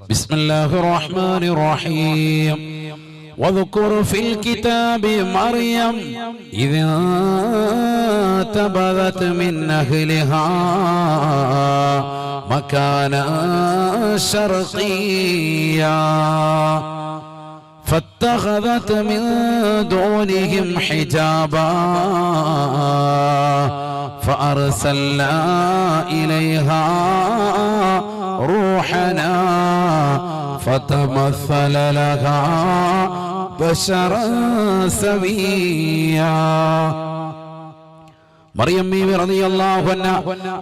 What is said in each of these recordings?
بسم الله الرحمن الرحيم. واذكر في الكتاب مريم إذ انتبذت من أهلها مكانا شرقيا فاتخذت من دونهم حجابا فأرسلنا إليها روحنا فتمثل لها بشرا سويا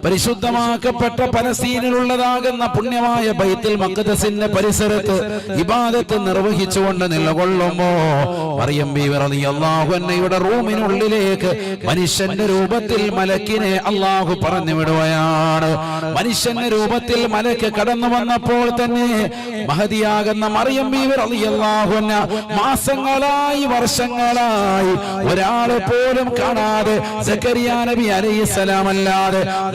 പരിശുദ്ധമാക്കപ്പെട്ട പലസ്തീനിലുള്ളതാകുന്ന പുണ്യമായ ബൈത്തിൽ മക്കദസിന്റെ പരിസരത്ത് ഇബാദത്ത് നിർവഹിച്ചുകൊണ്ട് നിലകൊള്ളുമ്പോ മറിയം ബീവി റളിയല്ലാഹു അൻഹയുടെ റൂമിനുള്ളിലേക്ക് മനുഷ്യന്റെ രൂപത്തിൽ മലക്കിനെ അള്ളാഹു പറഞ്ഞു വിടുകയാണ്. മനുഷ്യന്റെ രൂപത്തിൽ മലക്ക് കടന്നു വന്നപ്പോൾ തന്നെ മഹതിയാകുന്ന മറിയം ബീവി റളിയല്ലാഹു അൻഹ മാസങ്ങളായി വർഷങ്ങളായി ഒരാളെ പോലും കാണാതെ സക്കരിയ നബി അലൈഹിസ്സലാം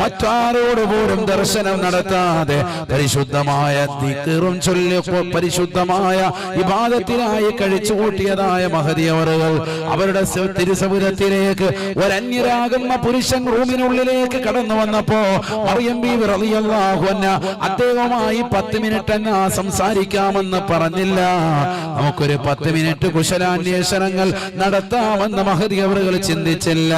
മറ്റാരോട് പോലും ദർശനം നടത്താതെ പരിശുദ്ധമായ ദിക്റും ചൊല്ലി പരിശുദ്ധമായ വിവാദത്തിനായി കഴിച്ചു കൂട്ടിയതായ മഹതിയവറുകൾ അവരുടെ തിരുസപുരത്തിലേക്ക് ഒരന്യരാകുന്ന പുരുഷൻ റൂമിനുള്ളിലേക്ക് കടന്നു വന്നപ്പോ മറിയം ബി റളിയല്ലാഹു അൻഹ അദ്ദേഹവുമായി പത്ത് മിനിറ്റ് എന്നാ സംസാരിക്കാമെന്ന് പറഞ്ഞില്ല. നമുക്കൊരു പത്ത് മിനിറ്റ് കുശലാന്വേഷണങ്ങൾ നടത്താമെന്ന് മഹതി അവറുകൾ ചിന്തിച്ചില്ല.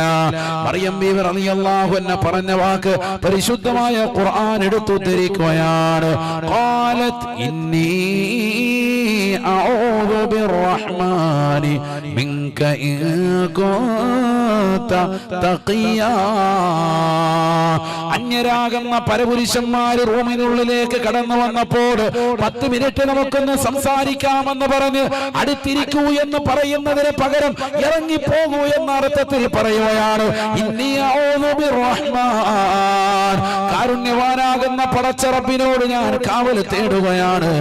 മറിയം ബീവി റളിയല്ലാഹു അൻഹ പറഞ്ഞ വാക്ക് പരിശുദ്ധമായ ഖുർആൻ എടുത്തു ധരിക്കുകയാണ് ഖാലത് ഇന്നി അഊദു ബിർറഹ്മാനി മിൻക إن كنت تقيا. അന്യരാകുന്ന പരപുരുഷന്മാര് റൂമിനുള്ളിലേക്ക് കടന്നു വന്നപ്പോൾ പത്ത് മിനിറ്റ് നമുക്കൊന്ന് സംസാരിക്കാമെന്ന് പറഞ്ഞ് അടുത്തിരിക്കൂ എന്ന് പറയുന്നതിന് പകരം ഇറങ്ങിപ്പോകൂ എന്ന അർത്ഥത്തിൽ പറയുകയാണ്. കാരുണ്യവാനാകുന്ന പടച്ചറപ്പിനോട് ഞാൻ കാവൽ തേടുകയാണ്.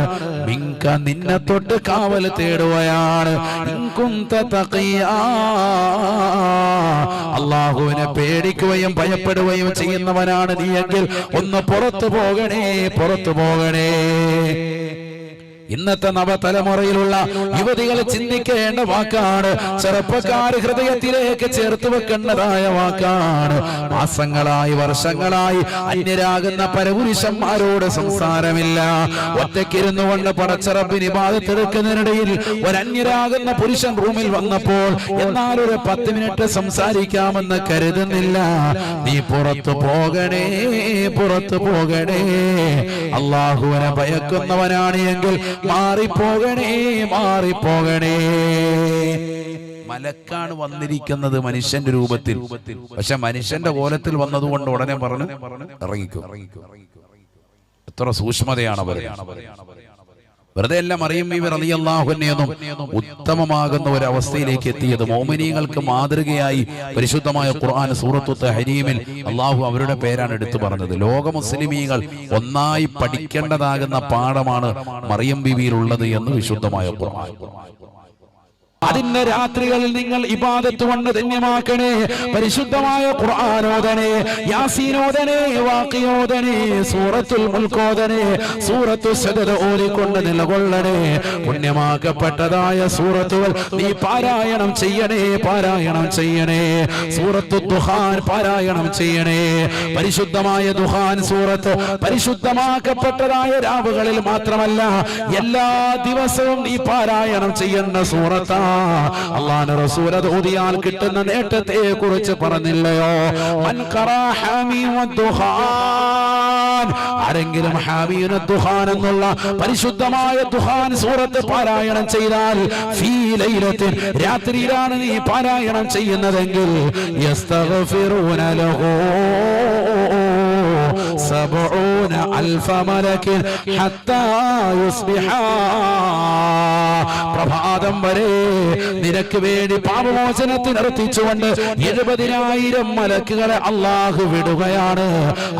മിങ്ക നിന്നെ തൊട്ട് കാവൽ തേടുകയാണ്. അള്ളാഹുവിനെ പേടിക്കുകയും ഭയപ്പെടുകയും ചെയ്യുന്നവനാണ് നീയെങ്കിൽ ഒന്ന് പുറത്തു പോകണേ പുറത്തു പോകണേ ഇന്നത്തെ നവതലമുറയിലുള്ള യുവതികൾ ചിന്തിക്കേണ്ട വാക്കാണ്. ചെറുപ്പക്കാർ ഹൃദയത്തിലേക്ക് ചേർത്ത് വെക്കേണ്ടതായ വാക്കാണ്. മാസങ്ങളായി വർഷങ്ങളായി അന്യരാകുന്ന പരപുരുഷന്മാരോട് സംസാരമില്ല. ഒറ്റയ്ക്കിരുന്നു കൊണ്ട് പടച്ചറപ്പിന് ബാധത്തെടുക്കുന്നതിനിടയിൽ ഒരന്യരാകുന്ന പുരുഷൻ റൂമിൽ വന്നപ്പോൾ എന്നാൽ ഒരു പത്ത് മിനിറ്റ് സംസാരിക്കാമെന്ന് കരുതുന്നില്ല. നീ പുറത്തു പോകണേ പുറത്തു പോകണേ. അള്ളാഹുവിനെ ഭയക്കുന്നവനാണ് എങ്കിൽ മാറിപ്പോകണേ മാറിപ്പോകണേ. മലക്കാണ് വന്നിരിക്കുന്നത് മനുഷ്യന്റെ രൂപത്തിൽ. പക്ഷെ മനുഷ്യന്റെ കോലത്തിൽ വന്നതുകൊണ്ട് ഉടനെ പറഞ്ഞു ഇറങ്ങിക്കും. എത്ര സൂക്ഷ്മതയാണ് അവർ വെറുതെ എല്ലാം അറിയും ഇവർ അറിയല്ലാഹുന്നെയൊന്നും ഉത്തമമാകുന്ന ഒരു അവസ്ഥയിലേക്ക് എത്തിയത്. മോമിനിയങ്ങൾക്ക് മാതൃകയായി പരിശുദ്ധമായ ഖുർആൻ സൂറത്തുത്ത് ഹരീമിൽ അള്ളാഹു അവരുടെ പേരാണ് എടുത്തു പറഞ്ഞത്. ലോക മുസ്ലിമീങ്ങൾ ഒന്നായി പഠിക്കേണ്ടതാകുന്ന പാഠമാണ് മറിയം ബിവിയിലുള്ളത് എന്ന് വിശുദ്ധമായ ഖുർആൻ. അതിന്റെ രാത്രികളിൽ നിങ്ങൾ ഇബാദത്ത് കൊണ്ട് ധന്യമാക്കണേ. പരിശുദ്ധമായ ഖുർആാനോദനെ യാസീനോദനെ വാക്കിയോദനെ സൂറത്തുൽ മുൽക്കോദനെ സൂറത്തു സദത ഓതിക്കൊണ്ട് നിലകൊള്ളണേ. പുണ്യമാക്കപ്പെട്ടതായ സൂറത്തുകൾ നീ പാരായണം ചെയ്യണേ പാരായണം ചെയ്യണേ. സൂറത്തു ദുഹാൻ പാരായണം ചെയ്യണേ. പരിശുദ്ധമായ ദുഹാൻ സൂറത്ത് പരിശുദ്ധമാക്കപ്പെട്ടതായ രാവുകളിൽ മാത്രമല്ല എല്ലാ ദിവസവും നീ പാരായണം ചെയ്യുന്ന സൂറത്താ. അള്ളാന്റെ റസൂല ഊതിയാൽ കിട്ടുന്ന നേട്ടത്തെ കുറിച്ച് പറഞ്ഞില്ലയോ ആരെങ്കിലും ഹാമിയുന ദുഹാൻ എന്നുള്ള പരിശുദ്ധമായ ദുഹാൻ സൂറത്ത് പാരായണം ചെയ്താൽ ഫീലയിലത്തിൽ രാത്രിയിലാണ് നീ പാരായണം ചെയ്യുന്നതെങ്കിൽ യസ്തഗ്ഫിറൂന ലഹു. സബഊന അൽഫ മലക്കിൽ പ്രഭാതം വരെ നിനക്ക് വേണ്ടി പാപമോചനത്തിന് അർത്ഥിച്ചുകൊണ്ട് എഴുപതിനായിരം മലക്കുകളെ അള്ളാഹു വിടുകയാണ്.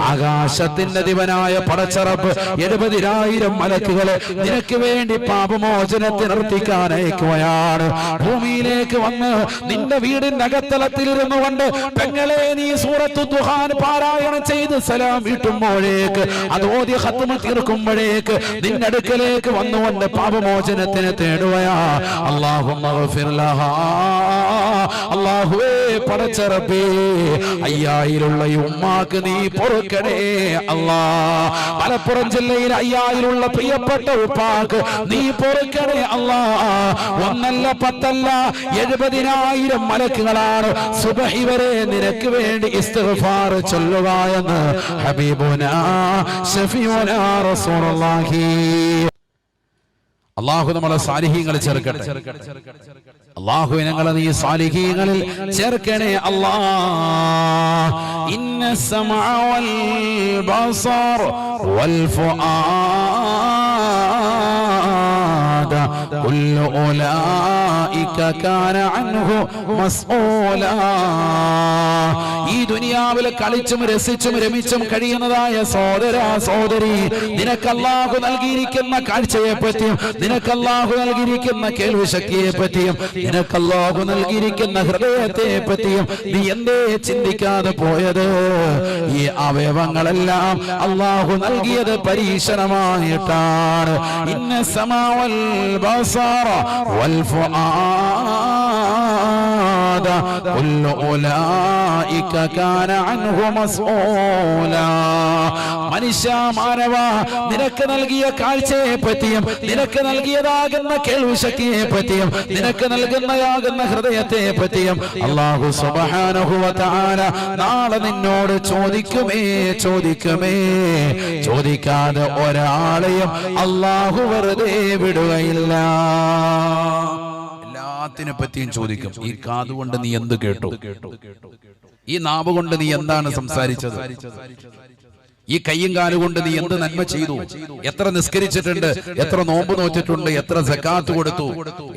ആകാശത്തിന്റെ ദിവനായ പടച്ചറപ്പ് എഴുപതിനായിരം മലക്കുകളെ നിനക്ക് വേണ്ടി പാപമോചനത്തിന് അർത്ഥിക്കാൻ അയക്കുകയാണ് ഭൂമിയിലേക്ക് വന്ന് നിന്റെ വീടിന്റെ അകത്തലത്തിൽ ഇരുന്നു കൊണ്ട് പെങ്ങളെ നീ സൂറത്തു ദുഹാൻ പാരായണം ചെയ്ത് സലാം വീട്ടുമ്പോഴേക്ക് അത് ഓതി ഹത്തുമ തീർക്കുമ്പോഴേക്ക് നിന്റെ അടുക്കലേക്ക് വന്നുകൊണ്ട് പാപമോചനത്തിന് തേടുകയാ. അള്ളാഹു. അള്ളാഹുവേ പടച്ചറപ്പേ അയ്യായിലുള്ള ഉമ്മാക്ക് നീ പൊറുക്കണേ. അള്ളാ മലപ്പുറം ജില്ലയിൽ അയ്യായിലുള്ള പ്രിയപ്പെട്ട ഉപ്പാക്ക് നീ പൊറുക്കണേ. അള്ളാ ഒന്നല്ല പത്തല്ല എഴുപതിനായിരം മലക്കുകളാണ് സുബഹി വരെ നിനക്ക് വേണ്ടി ഇസ്തഫാർ ചൊല്ലുക എന്ന് ഹബീബുന ഷഫീഉന റസൂലുള്ളാഹി. അള്ളാഹു നമ്മളെ സാലിഹീങ്ങൾ ചേർക്കട്ടെ. അള്ളാഹു ഞങ്ങളെ നീ സാലിഹീങ്ങളിൽ ചേർക്കണേ അല്ലാ. ഇന്ന സമഅ വൽ ബസർ വൽ ഫുആദ. കുല്ലു أولئك കാന അൻഹു مسؤولا. ഈ ദുനിയാവിൽ കളിച്ചും രസിച്ചും രമിച്ചും കഴിയുന്നതായ സോദര സോദരി നിനക്ക് അല്ലാഹു നൽകിയിരിക്കുന്ന കാഴ്ചയെ പറ്റിയും നിനക്ക് അല്ലാഹു നൽകിയിരിക്കുന്ന കേൾവി ശക്തിയെ പറ്റിയും നിനക്ക് അല്ലാഹു നൽകിയിരിക്കുന്ന ഹൃദയത്തെ പറ്റിയും നീ എന്തേ ചിന്തിക്കാതെ പോയത്? ഈ അവയവങ്ങളെല്ലാം അല്ലാഹു നൽകിയത് പരീക്ഷണമായിട്ടാണ്. ഇന്ന സമാവൽ വൽ والفؤاد. كل أولئك كان عنه مسؤولا. മനുഷ്യ മാനവ നിനക്ക് നൽകിയ കാഴ്ചയെ പറ്റിയും നിനക്ക് നൽകിയതാകുന്ന കേൾവിശക്തിയെ പറ്റിയും നിനക്ക് നൽകുന്നതാകുന്ന ഹൃദയത്തെ പറ്റിയും അള്ളാഹു വ നാളെ നിന്നോട് ചോദിക്കുമേ ചോദിക്കുമേ. ചോദിക്കാതെ ഒരാളെയും അള്ളാഹു വെറുതെ വിടുകയില്ല. എല്ലാത്തിനെ പറ്റിയും ചോദിക്കും. ഈ കാതുകൊണ്ട് നീ എന്ത് കേട്ടു? ഈ നാവ് കൊണ്ട് നീ എന്താണ് സംസാരിച്ചത്? ഈ കയ്യും കാലുകൊണ്ട് നീ എന്ത് നന്മ ചെയ്തു? എത്ര നിസ്കരിച്ചിട്ടുണ്ട് എത്ര നോമ്പ് നോച്ചിട്ടുണ്ട് എത്ര സക്കാത്ത് കൊടുത്തു?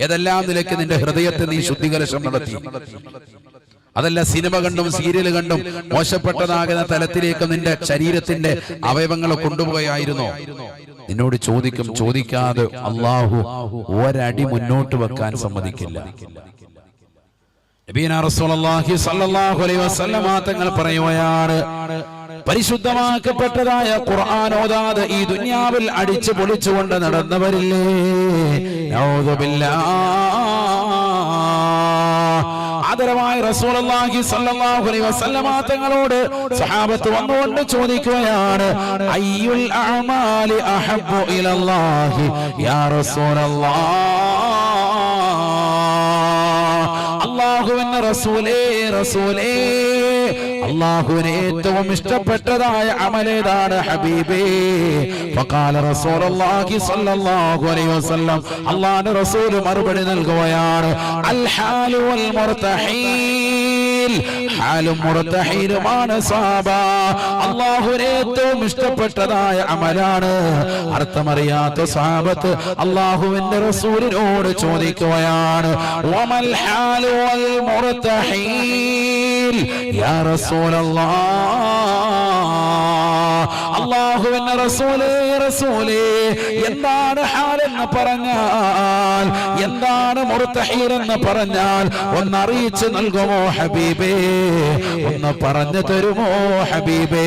ഏതെല്ലാം നിലയ്ക്ക് നിന്റെ ഹൃദയത്തെ നീ ശുദ്ധികലശം നടത്തി? അതല്ല സിനിമ കണ്ടും സീരിയൽ കണ്ടും മോശപ്പെട്ടതാകുന്ന തലത്തിലേക്ക് നിന്റെ ശരീരത്തിന്റെ അവയവങ്ങളെ കൊണ്ടുപോയായിരുന്നോ? നിന്നോട് ചോദിക്കും ചോദിക്കാതെ അള്ളാഹു ഒരടി മുന്നോട്ട് വെക്കാൻ സമ്മതിക്കില്ല. തങ്ങൾ പറയുകയാണ്. പരിശുദ്ധമാക്കപ്പെട്ടതായ ഖുർആൻ ഓതാതെ ഈ ദുനിയാവിൽ അടിച്ചു പൊളിച്ചുകൊണ്ട് നടന്നവരില്ലേ? ആദരവായ അലൈഹി വസല്ലമ തങ്ങളോട് സഹാബത്ത് വന്നുകൊണ്ട് ചോദിക്കുകയാണ് അയ്യുൽ അഹബ്ബു ഇലല്ലാഹി? യാ റസൂലല്ലാഹ് അള്ളാഹുവിന്റെ റസൂലേ റസൂലേ. അള്ളാഹുവിന് ഏറ്റവും ഇഷ്ടപ്പെട്ടതായ അമലേതാണ് ഹബീബേ? ഫഖാല റസൂലുള്ളാഹി സ്വല്ലല്ലാഹു അലൈഹി വസല്ലം. അള്ളാഹുവിന്റെ റസൂൽ മറുപടി നൽകുകയാണ് അൽ ഹാലു വൽ മുർതഹീൽ ഹാലും മുർതഹീലുമാണ് സാബ. അള്ളാഹുവിന് ഏറ്റവും ഇഷ്ടപ്പെട്ടതായ അമലാണ്. അർത്ഥമറിയാത്ത സാബത്ത് അള്ളാഹുവിന്റെ റസൂലിനോട് ചോദിക്കുകയാണ് വമൽ ഹാലു വൽ മുർതഹീൽ യാ റസൂലല്ലാഹ് അള്ളാഹുവിന്റെ റസൂലേ റസൂലേ എന്താണ് ഹാലെന്ന് പറഞ്ഞാൽ എന്താണ് മുർത്തഹീർ എന്ന് പറഞ്ഞാൽ ഒന്ന് അറിയിച്ചു നൽകുമോ ഹബീബേ? ഒന്ന് പറഞ്ഞു തരുമോ ഹബീബേ?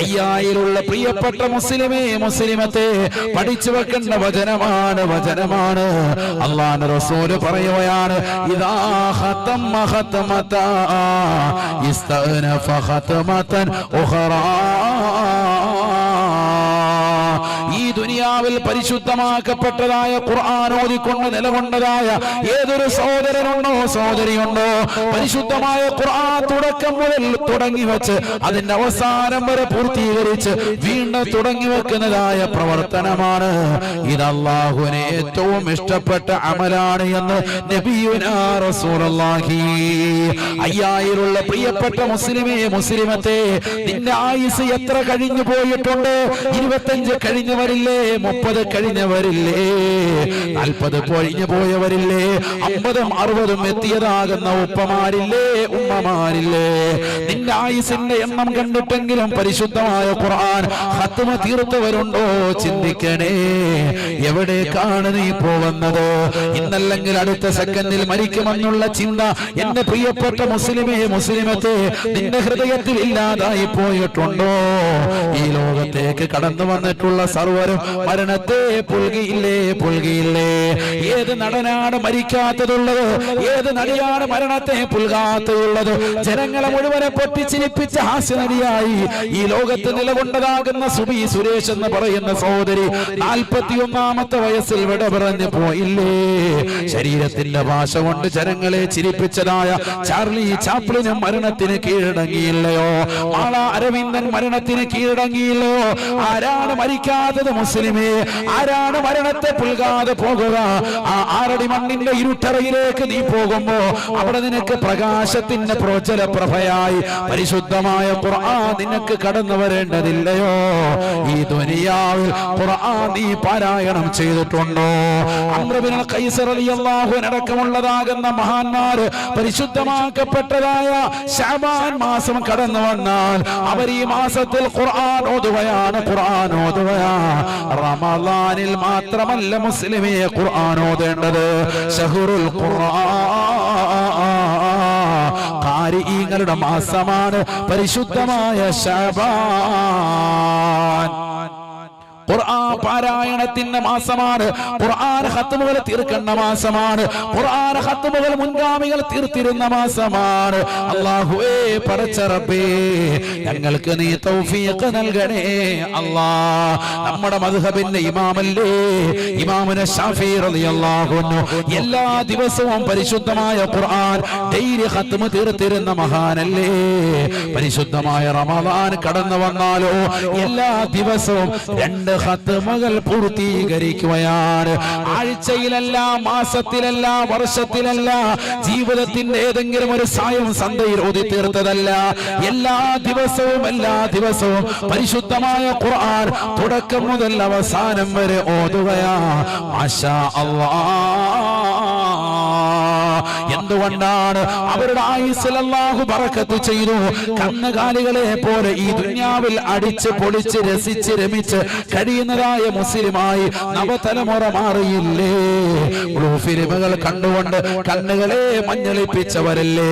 അയ്യായിലുള്ള പ്രിയപ്പെട്ട മുസ്ലിമേ മുസ്ലിമത്തെ പഠിച്ചു വെക്കേണ്ട വചനമാണ് വചനമാണ്. അള്ളാഹ് റസൂൽ പറയുകയാണ് ഇതാ ഖതമ ഖതമത ഇസ്തഅനഫ ഖതമതൻ ഉഖറാ. ദുനിയാവിൽ പരിശുദ്ധമാക്കപ്പെട്ടതായ ഖുർആൻ ഓതിക്കൊണ്ട് നിലകൊണ്ടതായ ഏതൊരു സഹോദരനുണ്ടോ സഹോദരിയുണ്ടോ പരിശുദ്ധമായ ഖുർആൻ തുടക്കം മുതൽ തുടങ്ങി വെച്ച് അതിന്റെ അവസാനം വരെ പൂർത്തീകരിച്ച് വീണ്ടും തുടങ്ങി വെക്കുന്നതായ പ്രവർത്തനമാണ്. ഇത് അള്ളാഹുവിനെ ഏറ്റവും ഇഷ്ടപ്പെട്ട അമലാണ് എന്ന് നബിയുനാ റസൂലുള്ളാഹി. അയ്യായിലുള്ള പ്രിയപ്പെട്ട മുസ്ലിമേ മുസ്ലിമത്തെ നിന്റെ ആയുസ് എത്ര കഴിഞ്ഞു പോയിട്ടുണ്ട്? ഇരുപത്തഞ്ച് കഴിഞ്ഞു വരില്ലേ? മുപ്പത് കഴിഞ്ഞവരില്ലേ? നാൽപ്പത് കഴിഞ്ഞു പോയവരില്ലേ? അമ്പതും അറുപതും എത്തിയതാകുന്ന ഉപ്പമാരില്ലേ? ഉമ്മമാരില്ലേ? നിന്റെ ആയുസിന്റെ എണ്ണം കണ്ടിട്ടെങ്കിലും പരിശുദ്ധമായ ഖുർആൻ ഹത്തുമ തീർത്തവരുണ്ടോ? ചിന്തിക്കണേ. എവിടേക്കാണ് നീ പോകുന്നത്? ഇന്നല്ലെങ്കിൽ അടുത്ത സെക്കൻഡിൽ മരിക്കുമെന്നുള്ള ചിന്ത എന്റെ പ്രിയപ്പെട്ട മുസ്ലിമേ മുസ്ലിമത്തെ നിന്റെ ഹൃദയത്തിൽ ഇല്ലാതായി പോയിട്ടുണ്ടോ? ഈ ലോകത്തേക്ക് കടന്നു വന്നിട്ടുള്ള സർവരും മരണത്തെ പുൽകിയില്ലേ പുൽകിയില്ലേ? ഏത് നടനാണ് മരിക്കാത്തതുള്ളത്? ഏത് നടിയാണ് മരണത്തെ പുൽകാത്തതുള്ളത്? ജനങ്ങളെ മുഴുവനെ പൊട്ടിച്ചിരിപ്പിച്ച ഹാസ്യനടിയായി ഈ ലോകത്ത് നിലകൊണ്ടതാകുന്ന സുബി സുരേഷ് എന്ന് പറയുന്ന സഹോദരി നാൽപ്പത്തി ഒന്നാമത്തെ വയസ്സിൽ വിട പറഞ്ഞു പോയില്ലേ? ശരീരത്തിന്റെ ഭാഷ കൊണ്ട് ജനങ്ങളെ ചിരിപ്പിച്ചതായ ചാർലി ചാപ്ലിനും മരണത്തിന് കീഴടങ്ങിയില്ലയോ? മാള അരവിന്ദൻ മരണത്തിന് കീഴടങ്ങിയില്ലോ ആരാണ് മരിക്കാത്തത്? മുസ്ലിമേ ആരാണ് മരണത്തെ പുൽകാതെ പോകുക? ആ ആറടി മണ്ണിന്റെ ഇരുട്ടറയിലേക്ക് നീ പോകുമ്പോ അവിടെ നിനക്ക് പ്രകാശത്തിന്റെ പ്രോജല പ്രഭയായി പരിശുദ്ധമായ ഖുർആൻ നിനക്ക് കടന്നു വരേണ്ടതില്ലയോ? ഈ ദുനിയാവിൽ ഖുർആൻ നീ പാരായണം ചെയ്തിട്ടുണ്ടോ? അമ്രബിൻ കൈസർ റളിയല്ലാഹു അടക്കമുള്ളതാകുന്ന മഹാന്മാര് പരിശുദ്ധമാക്കപ്പെട്ടതായ ശഅബാൻ മാസം കടന്നു വന്നാൽ അവർ ഈ മാസത്തിൽ ഖുർആൻ ഓതുകയാണ് ഖുർആൻ ഓതുകയാ റമളാനിൽ മാത്രമല്ല മുസ്ലിമേ ഖുർആൻ ഓതേണ്ടത്. ഷഹുറുൽ ഖുർആൻ. കാരിങ്ങളുടെ മാസമാണ്. പരിശുദ്ധമായ ശഅബാൻ ഖുർആൻ പാരായണത്തിന്റെ മാസമാണ്. ഖുർആൻ ഖത്മുകൾ തീർക്കേണ്ട മാസമാണ്. ഖുർആൻ ഖത്മുകൾ മുൻഗാമികൾ തീർത്തിരുന്ന മാസമാണ്. അല്ലാഹുവേ പടച്ച റബ്ബേ ഞങ്ങൾക്ക് നീ തൗഫീഖ് നൽകണേ അല്ലാ. നമ്മുടെ മദ്ഹബിന്റെ ഇമാമല്ലേ ഇമാമുന ഷാഫി റളിയല്ലാഹു അൻഹു. എല്ലാ ദിവസവും പരിശുദ്ധമായ ഖുർആൻ ഡെയിലി ഖത്മ് തീർത്തിരുന്ന മഹാനല്ലേ. പരിശുദ്ധമായ റമദാൻ കടന്നു വന്നാലോ? എല്ലാ ദിവസവും രണ്ട് ഖത്മകൾ പൂർത്തീകരിക്കുകയാണ്. ആഴ്ചയിലല്ല മാസത്തിലല്ല വർഷത്തിലല്ല ജീവിതത്തിന്റെ ഏതെങ്കിലും ഒരു സായം സന്ധ്യയിൽ ഓതി തീർത്തതല്ല. എല്ലാ ദിവസവും എല്ലാ ദിവസവും പരിശുദ്ധമായ ഖുർആൻ തുടക്കം മുതൽ അവസാനം വരെ ഓതുകയാ. മാഷാ അല്ലാ. എന്തുകൊണ്ടാണ് അവരുടെ ആയുസ്സിലാഹു പറക്കത്ത് ചെയ്തു. കന്നുകാലികളെ പോലെ ഈ ദുന്യാവിൽ അടിച്ച് പൊളിച്ച് രസിച്ച് രമിച്ച് കഴിയുന്നതായ മുസ്ലിമായി നവതലമുറ മാറിയില്ലേ? ഫിലിമുകൾ കണ്ടുകൊണ്ട് കണ്ണുകളെ മഞ്ഞളിപ്പിച്ചവരല്ലേ?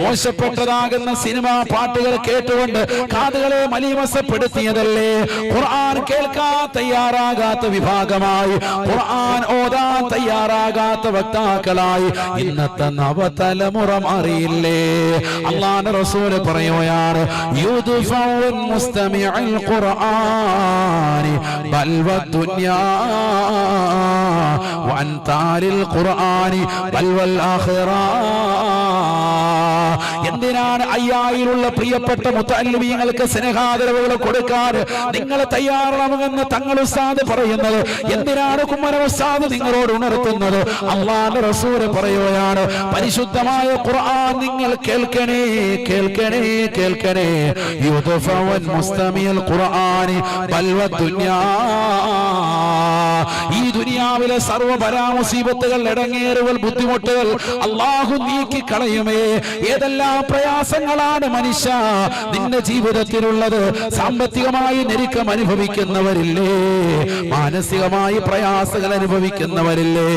മോശപ്പെട്ടതാകുന്ന സിനിമ പാട്ടുകൾ കേട്ടുകൊണ്ട് കാതുകളെ മലീമസപ്പെടുത്തിയതല്ലേ? ഖുർആൻ കേൾക്കാൻ തയ്യാറാകാത്ത വിഭാഗമായി ഖുർആൻ ഓതാൻ തയ്യാറാകാത്ത വക്താക്കളായി. ഇന്നത്തെ നവതലമുറ മാറിയില്ലേ അള്ളാന്റെ റസൂൽ പറയുകയാണ് എന്തിനാണ് അയ്യായിലുള്ള പ്രിയപ്പെട്ട മുത്തല്ലിമീങ്ങൾക്ക് സ്നേഹാദരവുകൾ കൊടുക്കാൻ നിങ്ങൾ തയ്യാറാവുമെന്ന് തങ്ങൾ ഉസ്താദ് പറയുന്നത്? എന്തിനാണ് കുമ്മന ഉസ്താദ് നിങ്ങളോട് ഉണർത്തുന്നത്? അള്ളാന്റെ റസൂര് പറയുകയാണ് പരിശുദ്ധമായ ഖുർആൻ നിങ്ങൾ കേൾക്കണേ കേൾക്കണേ കേൾക്കണേ. യുദഫവൻ മുസ്തമിയൽ ഖുർആനി ബൽവ ദുനിയാ. ഈ ദുനിയാവിലെ സർവ പരാമുസീബത്തുകൾ ഇടങ്ങേറുകൾ ബുദ്ധിമുട്ടുകൾ അള്ളാഹു നീക്കി കളയുമേ. ഏതെല്ലാം പ്രയാസങ്ങളാണ് മനുഷ്യ നിന്റെ ജീവിതത്തിലുള്ളത്? സാമ്പത്തികമായി ഞെരുക്കം അനുഭവിക്കുന്നവരില്ലേ? മാനസികമായി പ്രയാസങ്ങൾ അനുഭവിക്കുന്നവരില്ലേ?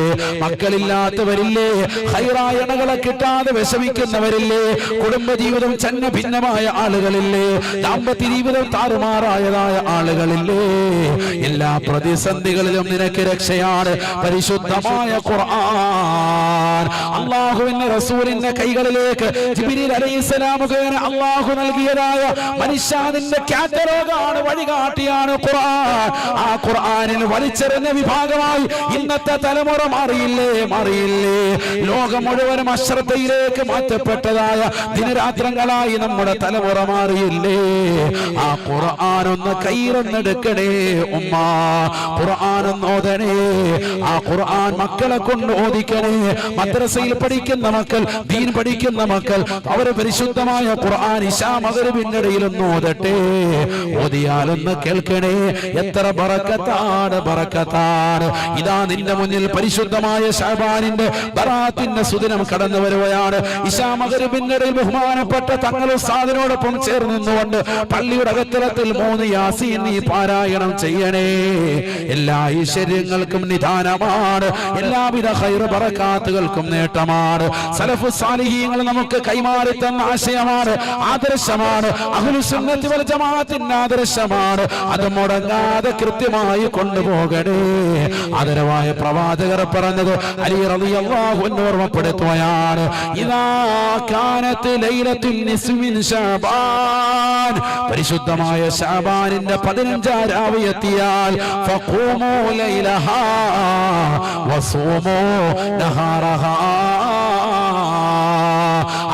മക്കളില്ലാത്തവരില്ലേ? ഹൈറായണകളെ കിട്ടാതെ വിഷമിക്കുന്നവരില്ലേ? കുടുംബജീവിതം ചന്ന ഭിന്നമായ ആളുകളില്ലേ? ദാമ്പത്യ ജീവിതം താറുമാറായതായ ആളുകളില്ലേ? എല്ലാ പ്രതിസന്ധികളിലും നിനക്ക് രക്ഷയാണ് പരിശുദ്ധമായ ഖുർആൻ. അള്ളാഹുവിന്റെ റസൂലിന്റെ കൈകളിലേക്ക് ജിബ്രീൽ അലൈഹിസ്സലാം മുഖേന അള്ളാഹു നൽകിയതായ മനുഷ്യാദിന്റെ കാറ്റലോഗാണ് വഴികാട്ടിയാണ് ഖുർആൻ. ആ ഖുർആനിൽ വലിച്ചെറിഞ്ഞ വിഭാഗമായി ഇന്നത്തെ തലമുറ മാറിയില്ലേ? മാറിയില്ലേ. ലോകം മുഴുവനും അശ്രദ്ധയിലേക്ക് മാറ്റപ്പെട്ടതായ ദിനരാത്രങ്ങളായി നമ്മുടെ തലമുറ മാറിയില്ലേ? ആ ഖുർആൻ ഒന്ന് കയ്യിലൊന്നെടുക്കണേ ഉമ്മ. ഖുർആൻ ഒന്ന് ഓതണേ ആ ഖുർആൻ മക്കളെ കൊണ്ട് ഓദിക്കണേ മദ്രസയിൽ പഠിക്കുന്ന മക്കൾ ദീൻ പഠിക്കുന്ന മക്കൾ അവർ പരിശുദ്ധമായ ഖുർആൻ ഇശാ മകരുവിനിടയിലൊന്ന് ഓതട്ടെ. ഓതിയാലൊന്ന് കേൾക്കണേ. എത്ര ബറക്കത്താണ് ബറക്കത്താണ്. ഇതാ നിന്റെ മുന്നിൽ പരിശുദ്ധമായ ഷാബാനിന്റെ ബറാത്തിന്റെ സുദിനം കടന്നു വരുകയാണ്. ഇശാ മകരുവിനിടയിൽ ബഹുമാനപ്പെട്ട തങ്ങൾ സാധനോടൊപ്പം ചേർന്ന് നിന്നുകൊണ്ട് പള്ളിയുടെ അകത്തലത്തിൽ മൂന്ന് യാസീൻ നീ പാരായണം ചെയ്യണേ. എല്ലാ ഐശ്വര്യങ്ങൾക്കും നിദാനമാണ് എല്ലാവിധ ഹൈർ ബറക്കാത്തുകൾക്കും നേട്ടമാണ്. സലഫു സാലിഹീങ്ങൾ നമുക്ക് കൈമാറി തന്ന ആശയമാണ്. ആദർശമാണ്. അഹ്ലുസുന്നത്തി വൽ ജമാഅത്തിന്റെ ആദർശമാണ്. അത് മുടങ്ങാതെ കൃത്യമായി കൊണ്ടുപോകണേ. ആദരവായ പ്രവാചകർ പറഞ്ഞത് അലി റളിയല്ലാഹു അൻഹു ഓർമ്മപ്പെടുത്തുകയാണ്. ഇദാ കാനത്ത് ലൈലത്തുൽ നിസ്മിൻ മിൻ പരിശുദ്ധമായ ശാബാനിന്റെ പതിനഞ്ചാം രാവ് എത്തിയാൽ വസൂമു നഹാറഹാ.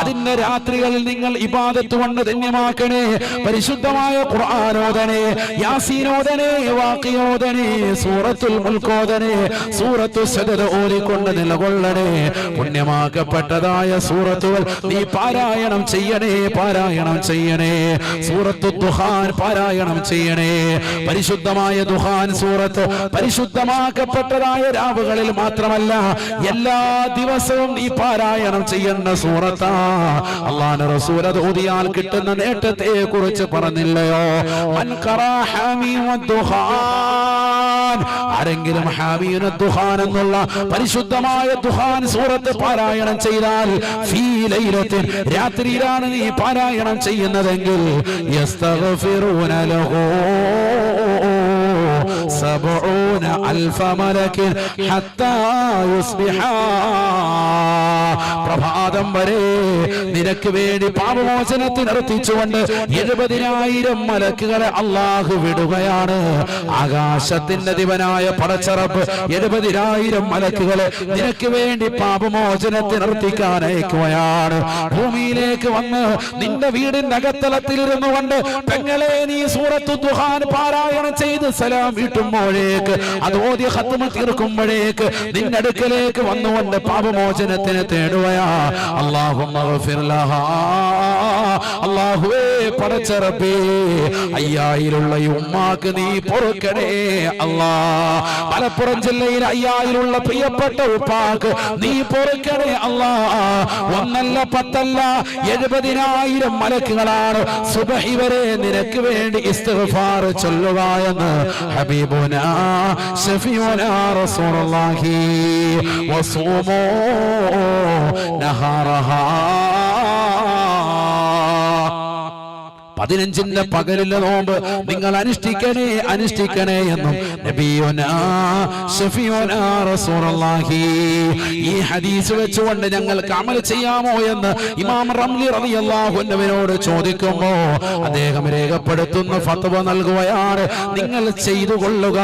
അതിന്റെ രാത്രികളിൽ നിങ്ങൾ ഇബാദത്ത് കൊണ്ട് ധന്യമാക്കണേ. പരിശുദ്ധമായ ഖുർആാനോദനെ യാസീനോദനെ വാക്കിയോദനെ സൂറത്തുൽ മുൽക്കോദനെ സൂറത്തു സദർ ഓരിക്കൊണ്ട് നിലകൊള്ളണേ. പുണ്യമാക്കപ്പെട്ടതായ സൂറത്തുകൾ നീ പാരായണം ചെയ്യണേ പാരായണം ചെയ്യണേ. സൂറത്തു ദുഹാൻ പാരായണം ചെയ്യണേ. പരിശുദ്ധമായ ദുഹാൻ സൂറത്ത് പരിശുദ്ധമാക്കപ്പെട്ടതായ രാവുകളിൽ മാത്രമല്ല എല്ലാ ദിവസവും നീ പാരായണം ചെയ്യേണ്ട സൂറത്താ. അള്ളാഹ് റസൂൽ അത് ഓതിയാൽ കിട്ടുന്ന നേട്ടത്തെ കുറിച്ച് പറഞ്ഞില്ലയോ. ആരെങ്കിലും ഹാമീന ദുഹാൻ എന്നുള്ള പരിശുദ്ധമായ ദുഹാൻ സൂറത്ത് പാരായണം ചെയ്താൽ രാത്രിയിലാണ് നീ പാരായണം ചെയ്യുന്നതെങ്കിൽ യസ്തഗ്ഫിറൂന ലഹു سبعون ألف ملك حتى يصبحا പ്രഭാതം വരെ നിനക്ക് വേണ്ടി പാപമോചനത്തിന് നിർത്തിച്ചുകൊണ്ട് എഴുപതിനായിരം മലക്കുകളെ അള്ളാഹു വിടുകയാണ് ആകാശത്തിന്റെ ദിവനായ പടച്ചറപ്പ് എഴുപതിനായിരം മലക്കുകളെ നിനക്ക് വേണ്ടി പാപമോചനത്തിന് നിർത്തിക്കാൻ അയക്കുകയാണ് ഭൂമിയിലേക്ക് വന്ന് നിന്റെ വീടിന്റെ അകത്തളത്തിലിരുന്നു കൊണ്ട് പെങ്ങളെ നീ സൂറത്തു ദുഹാൻ പാരായണം ചെയ്ത് സലാം വീട്ടുമ്പോഴേക്ക് അത് ഓതി ഹത്തുമ തീർക്കുമ്പോഴേക്ക് നിന്റെ അടുക്കലേക്ക് വന്നുകൊണ്ട് പാപമോചനത്തിന് തേടുകയാ അള്ളാഹു. അള്ളാഹുവേ ഉമ്മാക്ക് നീ പൊറുക്കണേ. അല്ലാ മലപ്പുറം ജില്ലയിൽ അയ്യായിലുള്ള പ്രിയപ്പെട്ട ഉപ്പാക്ക് നീ പൊറുക്കണേ. അല്ലാ ഒന്നല്ല പത്തല്ല എഴുപതിനായിരം മലക്കുകളാണ് സുബഹി വരെ നിനക്ക് വേണ്ടി ഇസ്തഫാർ ചൊല്ലുക എന്ന് ഹബീബുന ഷഫീഉന റസൂലുള്ളാഹി വസൂമു നഹാറഹാ പതിനഞ്ചിന്റെ പകലിലെ നോമ്പ് നിങ്ങൾ അനുഷ്ഠിക്കണേ അനുഷ്ഠിക്കണേ എന്നും ഈ ഹദീസ് വെച്ചുകൊണ്ട് ഞങ്ങൾക്ക് അമൽ ചെയ്യാമോ എന്ന് ഇമാം റംലി റളിയല്ലാഹു അൻഹുവിനോട് ചോദിക്കുമ്പോ അദ്ദേഹം രേഖപ്പെടുത്തുന്ന ഫത്വ നൽകുകയാണ്. നിങ്ങൾ ചെയ്തു കൊള്ളുക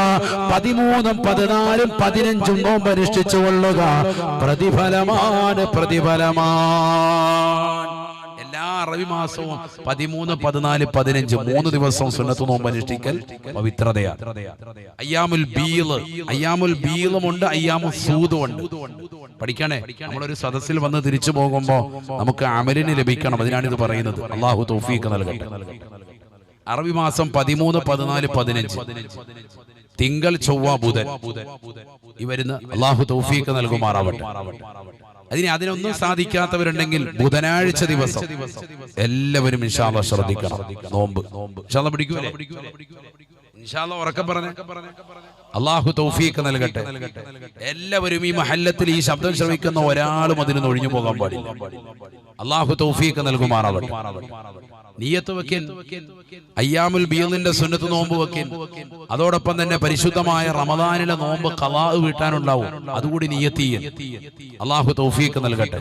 പതിമൂന്നും പതിനാലും പതിനഞ്ചും നോമ്പ് അനുഷ്ഠിച്ചു കൊള്ളുക. പ്രതിഫലമാണ് പ്രതിഫലമാണ് അറബി മാസവും പതിമൂന്ന് പതിനാല് പതിനഞ്ച് മൂന്ന് ദിവസം സുന്നത്ത് നോമ്പ് അനുഷ്ഠിക്കൽ പവിത്രതയാണ്. അയ്യാമുൽ ബീൽ അയ്യാമുൽ ബീലുമുണ്ട് അയ്യാമുൽ സൂതുമുണ്ട് പഠിക്കണേ നമ്മളൊരു സദസ്സിൽ വന്ന് തിരിച്ചു പോകുമ്പോ നമുക്ക് അമലിന് ലഭിക്കണം അതിനാണ് ഇത് പറയുന്നത്. അള്ളാഹു തൗഫീഖ് നൽകട്ടെ. അറബി മാസം പതിമൂന്ന് പതിനാല് പതിനഞ്ച്. തിങ്കൾ ചൊവ്വ ബുധൻ. ഈ വരുന്ന അള്ളാഹു തൗഫീഖ് നൽകുമാറാവട്ടെ. അതിന് അതിനൊന്നും സാധിക്കാത്തവരുണ്ടെങ്കിൽ ബുധനാഴ്ച ദിവസം എല്ലാവരും ഇൻഷാല്ല ശ്രദ്ധിക്കണം. നോമ്പ്. ഇൻഷാല്ല പിടിക്കൂലേ? ഇൻഷാല്ല ഉറക്കെ പറഞ്ഞ. അള്ളാഹു തൗഫീഖ് നൽകട്ടെ. എല്ലാവരും ഈ മഹല്ലത്തിൽ ഈ ശബ്ദം ശ്രമിക്കുന്ന ഒരാളും അതിന് ഒഴിഞ്ഞു പോകാൻ പാടില്ല. അള്ളാഹു തൗഫീഖ് നൽകുമാറാവട്ടെ. നീയത്ത് വെക്കൻ അയ്യാമുൽ ബിയലിന്റെ സുന്നത്ത് നോമ്പ് വെക്കൻ അതോടൊപ്പം തന്നെ പരിശുദ്ധമായ റമദാനിലെ നോമ്പ് കലാ വീട്ടാനുണ്ടാവും. അതുകൂടി നീയത്തീയൻ അള്ളാഹു തൗഫീഖ് നൽകട്ടെ.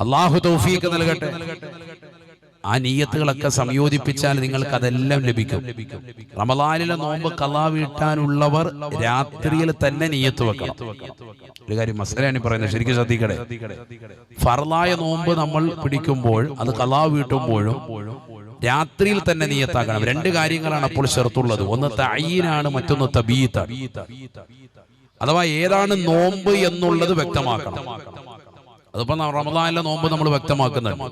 അള്ളാഹു തൗഫീഖ് നൽകട്ടെ. ആ നീയത്തുകളൊക്കെ സംയോജിപ്പിച്ചാൽ നിങ്ങൾക്ക് അതെല്ലാം ലഭിക്കും. റമദാനിലെ നോമ്പ് കലാ വീട്ടാനുള്ളവർ രാത്രിയിൽ തന്നെ നീയത്ത് വെക്കണം. ഒരു കാര്യം മസലയാണ് പറയുന്നത്. ശരിക്കും ശ്രദ്ധിക്കണേ. ഫർലായ നോമ്പ് നമ്മൾ പിടിക്കുമ്പോൾ അത് കലാ വീട്ടുമ്പോഴും രാത്രിയിൽ തന്നെ നീയത്താക്കണം. രണ്ട് കാര്യങ്ങളാണ് അപ്പോൾ ചെറുത്തുള്ളത്. ഒന്ന് തയ്യനാണ് മറ്റൊന്ന് തബീത്ത അഥവാ ഏതാണ് നോമ്പ് എന്നുള്ളത് വ്യക്തമാക്കണം. അതിപ്പോ റമദാനിലെ നോമ്പ് നമ്മൾ വ്യക്തമാക്കുന്നുണ്ട്.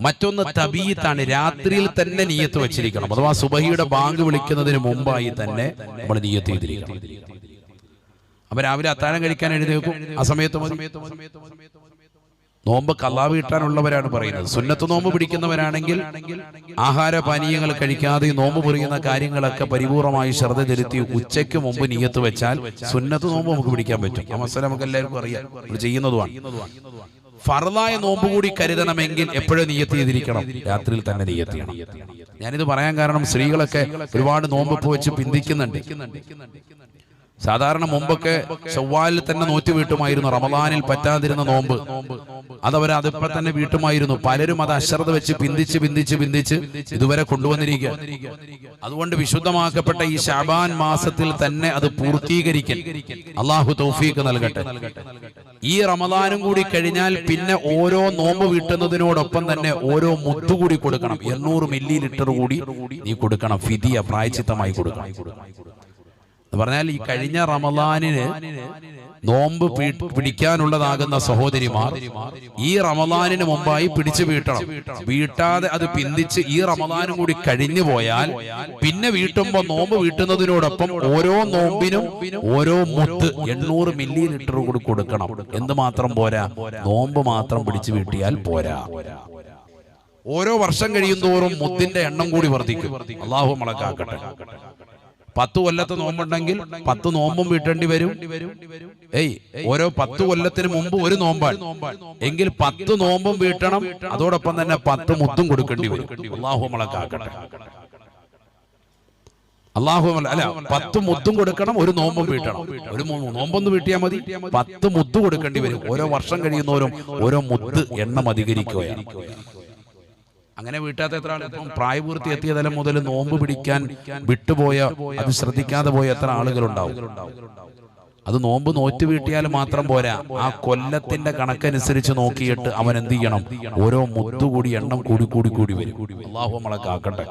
മറ്റൊന്ന് തബീത്താണ് രാത്രിയിൽ തന്നെ നീയത്ത് വെച്ചിരിക്കണം. അഥവാ സുബഹിയുടെ ബാങ്ക് വിളിക്കുന്നതിന് മുമ്പായി തന്നെ നമ്മൾ നീയത്ത് ചെയ്തിരിക്കണം അപ്പൊ രാവിലെ അത്താഴം കഴിക്കാൻ എഴുന്നേക്കും ആ സമയത്ത് നോമ്പ് കല്ലാവ് കിട്ടാനുള്ളവരാണ് പറയുന്നത്. സുന്നത്ത് നോമ്പ് പിടിക്കുന്നവരാണെങ്കിൽ ആഹാര പാനീയങ്ങൾ കഴിക്കാതെ നോമ്പ് പൊറിയുന്ന കാര്യങ്ങളൊക്കെ പരിപൂർണമായി ശ്രദ്ധ തിരുത്തി ഉച്ചയ്ക്ക് മുമ്പ് നീയത്ത് വെച്ചാൽ സുന്നത്ത് നോമ്പ് നമുക്ക് പിടിക്കാൻ പറ്റും. ആ മസാല നമുക്ക് എല്ലാവർക്കും അറിയാം. ചെയ്യുന്നതുമാണ്. ഫറലായ നോമ്പ് കൂടി കരുതണമെങ്കിൽ എപ്പോഴും നീയത്ത് ചെയ്തിരിക്കണം. രാത്രിയിൽ തന്നെ നീയത്ത് ചെയ്യണം. ഞാനിത് പറയാൻ കാരണം സ്ത്രീകളൊക്കെ ഒരുപാട് നോമ്പ് വെച്ച് പിന്തിക്കുന്നുണ്ട്. സാധാരണ മുമ്പൊക്കെ ചൊവ്വാലിൽ തന്നെ നോറ്റ് വീട്ടുമായിരുന്നു. റമദാനിൽ പറ്റാതിരുന്ന നോമ്പ്. അതവർ അതിപ്പോ തന്നെ വീട്ടുമായിരുന്നു. പലരും അത് അശ്രദ്ധ വെച്ച് പിന്തിച്ച് പിന്തിച്ച് പിന്തിച്ച് ഇതുവരെ കൊണ്ടുവന്നിരിക്കുക അതുകൊണ്ട് വിശുദ്ധമാക്കപ്പെട്ട ഈ ഷാബാൻ മാസത്തിൽ തന്നെ അത് പൂർത്തീകരിക്കൽ അള്ളാഹു തൗഫീക്ക് നൽകട്ടെ. ഈ റമദാനും കൂടി കഴിഞ്ഞാൽ പിന്നെ ഓരോ നോമ്പ് വീട്ടുന്നതിനോടൊപ്പം തന്നെ ഓരോ മുത്തുകൂടി കൊടുക്കണം. എണ്ണൂറ് മില്ലി ലിറ്റർ കൂടി നീ കൊടുക്കണം. ഫിദിയ പ്രായച്ചിത്തമായി കൊടുക്കണം. എന്ന് പറഞ്ഞാൽ ഈ കഴിഞ്ഞ റമദാനിന് നോമ്പ് പിടിക്കാനുള്ളതാകുന്ന സഹോദരിമാർ ഈ റമദാനിന് മുമ്പായി പിടിച്ചു വീട്ടണം. വീട്ടാതെ അത് പിന്തിച്ച് ഈ റമദാനും കൂടി കഴിഞ്ഞു പോയാൽ പിന്നെ വീട്ടുമ്പോ നോമ്പ് വീട്ടുന്നതിനോടൊപ്പം ഓരോ നോമ്പിനും ഓരോ മുത്ത് എണ്ണൂറ് മില്ലി ലിറ്റർ കൂടി കൊടുക്കണം. എന്ത് മാത്രം പോരാ? നോമ്പ് മാത്രം പിടിച്ചു വീട്ടിയാൽ പോരാ. ഓരോ വർഷം കഴിയും തോറും മുത്തിന്റെ എണ്ണം കൂടി വർദ്ധിക്കും. അള്ളാഹു മളക്കാക്കട്ടെ പത്ത് കൊല്ലത്ത് നോമ്പുണ്ടെങ്കിൽ പത്ത് നോമ്പും വീട്ടേണ്ടി വരും. ഏയ് ഓരോ പത്ത് കൊല്ലത്തിന് മുമ്പ് ഒരു നോമ്പാണ്. എങ്കിൽ പത്ത് നോമ്പും വീട്ടണം. അതോടൊപ്പം തന്നെ പത്ത് മുത്തും കൊടുക്കേണ്ടി വരും. അള്ളാഹു മളക്കാക്കട്ടെ അള്ളാഹു അല്ല പത്ത് മുത്തും കൊടുക്കണം ഒരു നോമ്പും വീട്ടണം. ഒരു നോമ്പൊന്ന് വീട്ടിയാൽ മതി. പത്ത് മുത്ത് കൊടുക്കേണ്ടി വരും. ഓരോ വർഷം കഴിയുന്നവരും ഓരോ മുത്ത് എണ്ണം അധികരിക്കുകയാണ്. അങ്ങനെ വീട്ടാത്ത എത്ര ആളുകൾ? ഇപ്പം പ്രായപൂർത്തി എത്തിയ തലം മുതൽ നോമ്പ് പിടിക്കാൻ വിട്ടുപോയ അത് ശ്രദ്ധിക്കാതെ പോയ എത്ര ആളുകളുണ്ടാവും? അത് നോമ്പ് നോറ്റ് വീട്ടിയാൽ മാത്രം പോരാ. ആ കൊല്ലത്തിന്റെ കണക്കനുസരിച്ച് നോക്കിയിട്ട് അവൻ എന്ത് ചെയ്യണം? ഓരോ മുത്തുകൂടി എണ്ണം കൂടി കൂടി കൂടി വരും. അള്ളാഹു നമ്മളെ കാക്കട്ടെ.